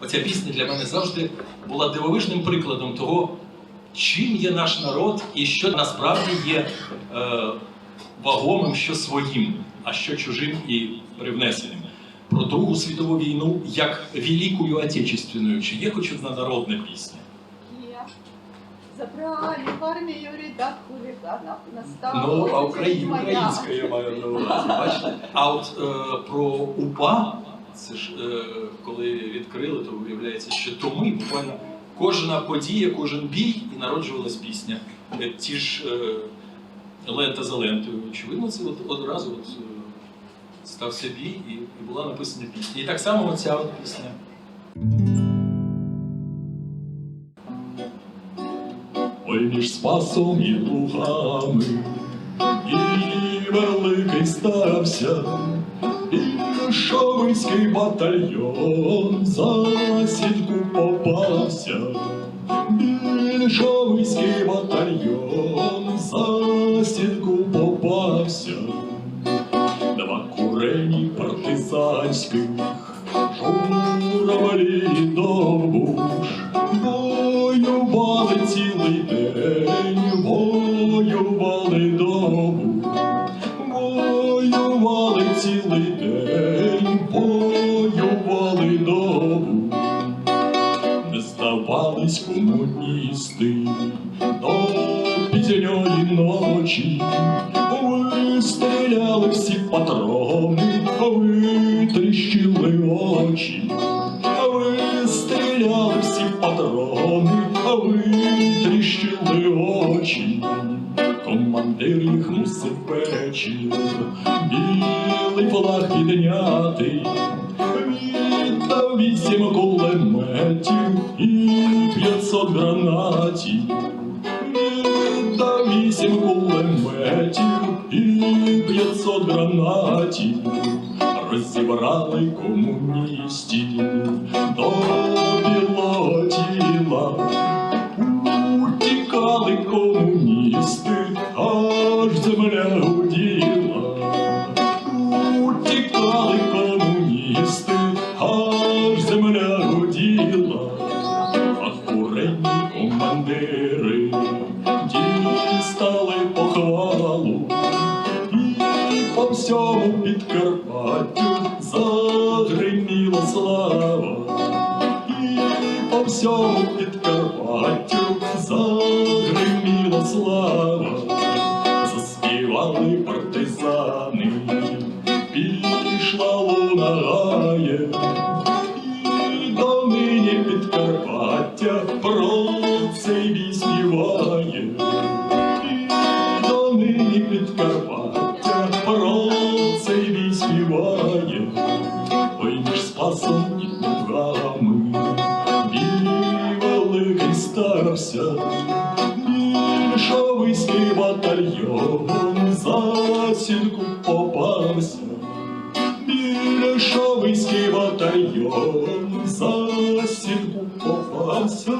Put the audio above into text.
Оця пісня для мене завжди була дивовижним прикладом того, чим є наш народ і що насправді є е, вагомим, що своїм, а що чужим і привнесеним. Про Другу світову війну як Великую Отечественную. Чи є хоч одна народна пісня? Є. Забрали в армію рядах хуліганів, настала Ну, а очередь українська я маю на увазі, бачите? А от е, про УПА, це ж е, коли відкрили, то виявляється, що то ми буквально кожна подія, кожен бій і народжувалась пісня. Е, ті ж е, лента за лентою. Очевидно, це от одразу от, е, стався бій і, і була написана пісня. І так само оця от пісня. Ой, між спасом і лугами, і великий стався, шовинський батальйон за сітку попався, більшовицький батальйон за сітку попався, два курені партизанських, журавлі довбуш, воювали цілий день, воювали здавались комуністи до пізньої ночі, вистріляли всі патрони, витріщили очі. Вистріляли всі патрони, витріщили очі. Командир їх мусив печі, білий флаг підняти, віддав вісім кулеметів і п'ятсот гранатів. та вісім кулеметів і п'ятсот гранатів розібрали комуністів загриміла слава, і по всьому Підкарпаттю загриміла слава, заспівали партизани, пішла луна гає, і донині Підкарпаття про цей бій співає. Більшовицький батальйон за сітку попався, більшовицький батальйон за сітку попався.